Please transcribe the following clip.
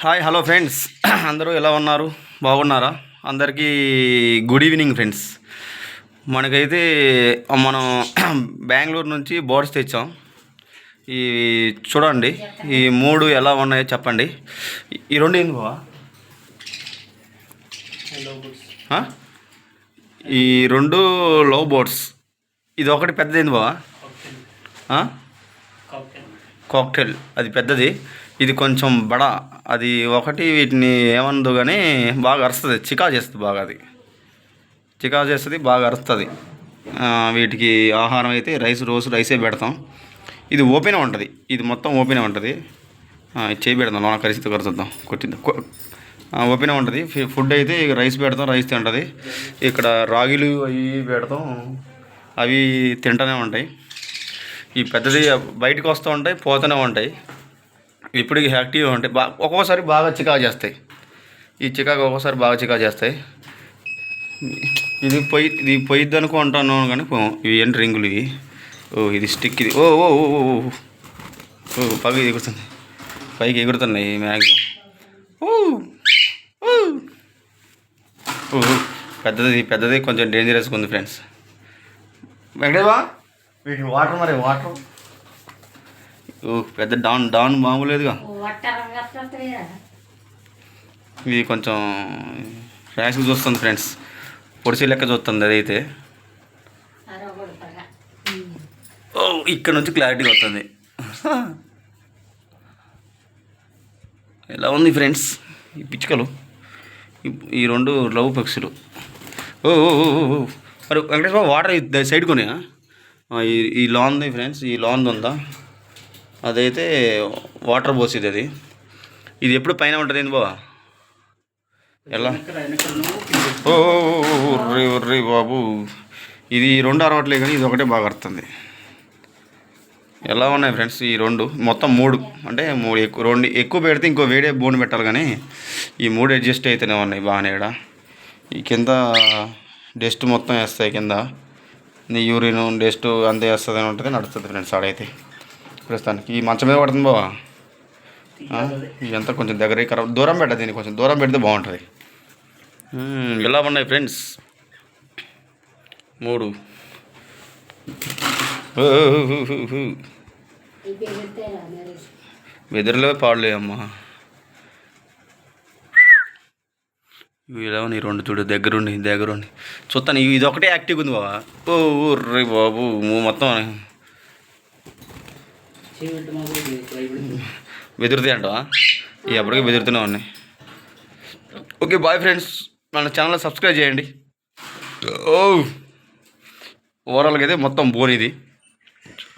Hi hello friends. అందరూ ఎలా ఉన్నారు? బాగున్నారా? అందరికీ గుడ్ ఈవినింగ్ ఫ్రెండ్స్. మనకైతే మనం బెంగళూరు నుంచి బోర్డ్స్ తెచ్చాం. ఈ చూడండి ఈ మూడు ఎలా ఉన్నాయో చెప్పండి. ఈ రెండు ఏంది బావా? ఈ రెండు లో బోర్డ్స్. ఇది ఒకటి పెద్దది బావా? ఆ? కాక్టైల్. అది పెద్దది. ఇది కొంచెం బడ. అది ఒకటి వీటిని ఏమనదు కానీ బాగా అరుస్తుంది. చికా చేస్తుంది బాగా అది. చికా చేస్తుంది బాగా అరుస్తుంది. వీటికి ఆహారం అయితే రైస్ రోజు రైసే పెడతాం. ఇది ఓపెన్ ఉంటుంది. ఇది మొత్తం ఓపెన్ ఉంటుంది. చేయి పెడదాం. లోన కరిసితో కరుచుద్దాం కొట్టిద్దాం? ఓపెన్ ఉంటుంది. ఫుడ్ అయితే ఇక రైస్ పెడతాం రైస్ తింటుంది. ఇక్కడ రాగిలు అవి పెడతాం. అవి తింటూనే ఉంటాయి. ఈ పెద్దది బయటకు వస్తూ ఉంటాయి పోతూనే ఉంటాయి. ఇప్పటికి యాక్టివ్గా ఉంటాయి బా ఒక్కోసారి బాగా చికా చేస్తాయి. ఈ చికాకు ఒక్కోసారి బాగా చికా చేస్తాయి. ఇది పొయ్యి ఇది పొయ్యిద్ది అనుకుంటాను కానీ ఇవి ఏంటి రింగులు ఇవి? ఓ ఇది స్టిక్ ఇది. ఓ ఓ ఓ ఓ ఓ. పైకి ఎగురుతుంది పైకి ఎగురుతున్నాయి మ్యాక్సిమం ఓ ఓ. పెద్దది పెద్దది కొంచెం డేంజరస్గా ఉంది ఫ్రెండ్స్. వెంకటేవా వీటి వాటర్ మరి వాటర్. పెద్ద డౌన్ డౌన్ మామూలేదుగా. ఇది కొంచెం ర్యాష్గా చూస్తుంది ఫ్రెండ్స్. పొడిచి లెక్క చూస్తుంది అదైతే. ఓ ఇక్కడ నుంచి క్లారిటీగా వస్తుంది. ఎలా ఉంది ఫ్రెండ్స్ ఈ పిచ్చుకలు? ఈ- రెండు లవ్ పక్షులు. ఓ. మరి వెంకటేశ్వర వాటర్ సైడ్ కొనే ఈ ఈ లాంది ఫ్రెండ్స్ ఈ లాంది ఉందా? అదైతే వాటర్ పోసేది అది. ఇది ఎప్పుడు పైన ఉంటుంది ఏంది బాబా ఎలా? ఓ ఓ, ఓ, బాబు. ఇది రెండు అరవట్లేదు కానీ ఇది ఒకటే బాగా అర్థంది ఎలా ఉన్నాయి ఫ్రెండ్స్ ఈ రెండు? మొత్తం మూడు. అంటే మూడు ఎక్కువ రెండు ఎక్కువ పెడితే ఇంకో వేడే బోన్ పెట్టాలి కానీ ఈ మూడు అడ్జస్ట్ అయితేనే ఉన్నాయి బాగానే ఇక్కడ ఈ కింద డస్ట్ మొత్తం వేస్తాయి కింద. నీ యూరిన్ డస్ట్ అంతే వేస్తుంది అని ఉంటుంది నడుస్తుంది ఫ్రెండ్స్ ఆడైతే. ప్రస్తుతానికి. ఈ మంచం మీద పడుతుంది బావా? ఇదంతా కొంచెం దగ్గర కర దూరం పెట్ట దీన్ని కొంచెం దూరం పెడితే బాగుంటుంది. ఇలా ఎలా ఉన్నాయి ఫ్రెండ్స్? మూడు. వెదర్లో ఓ, పాడలే అమ్మా. ఇవి ఎలా ఉన్నాయి? రెండు చూడు దగ్గరుండి దగ్గరుండి. చూస్తాను ఇది ఒకటే యాక్టివ్ ఉంది బాబా ఓ రే బాబు మొత్తం బెదురుతాయి అంటావా ఈ అప్పటికే వెదురుతూనే ఉన్నాయి ఓకే బాయ్ ఫ్రెండ్స్ మన ఛానల్ సబ్స్క్రైబ్ చేయండి ఓ ఓవరాల్గా అయితే మొత్తం బోన్ ఇది